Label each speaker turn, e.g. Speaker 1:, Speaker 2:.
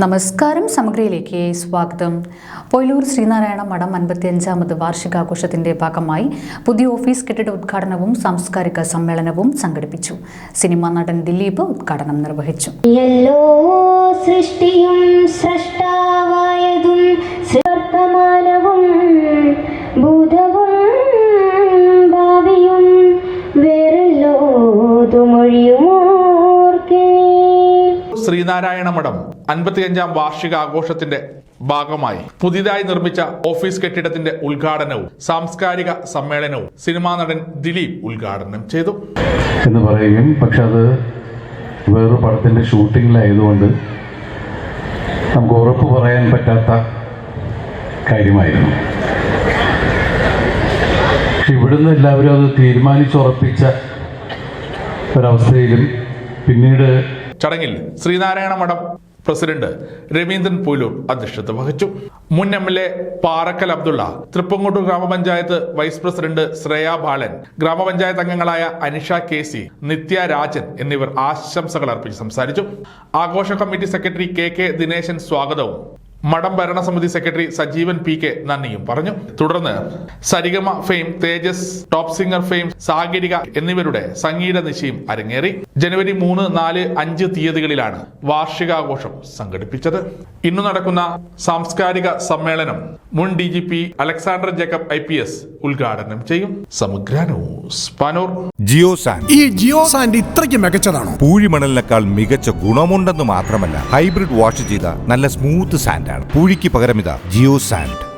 Speaker 1: നമസ്കാരം സമഗ്രയിലേക്ക് സ്വാഗതം. പൊയിലൂർ ശ്രീനാരായണ മഠം അൻപത്തിയഞ്ചാമത് വാർഷികാഘോഷത്തിന്റെ ഭാഗമായി പുതിയ ഓഫീസ് കെട്ടിട ഉദ്ഘാടനവും സാംസ്കാരിക സമ്മേളനവും സംഘടിപ്പിച്ചു. സിനിമാ നടൻ ദിലീപ് ഉദ്ഘാടനം നിർവഹിച്ചു.
Speaker 2: സൃഷ്ടിയും സൃഷ്ടാവായതും
Speaker 3: ശ്രീനാരായണ മഠം അൻപത്തിയഞ്ചാം വാർഷികാഘോഷത്തിന്റെ ഭാഗമായി പുതിയതായി നിർമ്മിച്ച ഓഫീസ് കെട്ടിടത്തിന്റെ ഉദ്ഘാടനവും സാംസ്കാരിക സമ്മേളനവും സിനിമാ നടൻ ദിലീപ് ഉദ്ഘാടനം ചെയ്തു.
Speaker 4: എന്ന് പറയുകയും പക്ഷെ അത് വേറൊരു പടത്തിന്റെ ഷൂട്ടിങ്ങിലായതുകൊണ്ട് നമുക്ക് ഉറപ്പ് പറയാൻ പറ്റാത്ത കാര്യമായിരുന്നു. പക്ഷെ ഇവിടുന്ന് എല്ലാവരും അത് തീരുമാനിച്ചുറപ്പിച്ച ഒരവസ്ഥയിലും പിന്നീട്
Speaker 3: ചടങ്ങിൽ ശ്രീനാരായണ മഠം പ്രസിഡന്റ് രവീന്ദ്രൻ പൂലൂർ അധ്യക്ഷത വഹിച്ചു. മുൻ M L A Parakkal Abdullah Thrippangottur ഗ്രാമപഞ്ചായത്ത് വൈസ് പ്രസിഡന്റ് ശ്രേയ ബാലൻ ഗ്രാമപഞ്ചായത്ത് അംഗങ്ങളായ അനിഷ കെ സി നിത്യ രാജൻ എന്നിവർ ആശംസകൾ അർപ്പിച്ച് സംസാരിച്ചു. ആഘോഷ committee secretary K K Dineshan സ്വാഗതവും മഠം ഭരണസമിതി സെക്രട്ടറി സജീവൻ പി കെ നന്ദിയും പറഞ്ഞു. തുടർന്ന് Sarigama fame Thejas top singer fame Sagarika എന്നിവരുടെ സംഗീത നിശയും അരങ്ങേറി. ജനുവരി മൂന്ന് നാല് അഞ്ച് തീയതികളിലാണ് വാർഷികാഘോഷം സംഘടിപ്പിച്ചത്. ഇന്ന് നടക്കുന്ന സാംസ്കാരിക സമ്മേളനം മുൻ D G P Alexander Jacob I P S ഉദ്ഘാടനം ചെയ്യും. സമഗ്ര ന്യൂസ് പനൂർ.
Speaker 5: ജിയോ സാൻഡ്
Speaker 6: ഈ ജിയോ സാൻഡ് ഇത്രയ്ക്ക് മികച്ചതാണോ?
Speaker 5: പൂഴിമണലിനേക്കാൾ മികച്ച ഗുണമുണ്ടെന്ന് മാത്രമല്ല ഹൈബ്രിഡ് വാഷ് ചെയ്ത നല്ല സ്മൂത്ത് സാൻഡാണ് പൂഴിക്ക് പകരം ഇതാ ജിയോ സാൻഡ്.